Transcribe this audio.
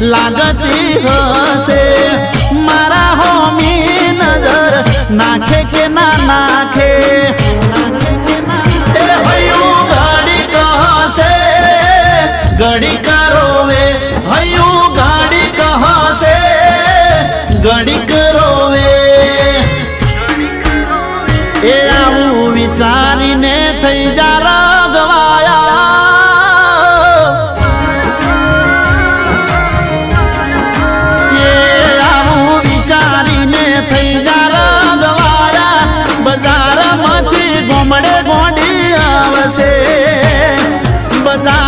लागती हसे। मारा हो मी नज़र, नाखे के ना नाखे। गाड़ी कहाँ से गाड़ी का रोवे हयू गाड़ी कहाँ से गाड़ी છે. બધા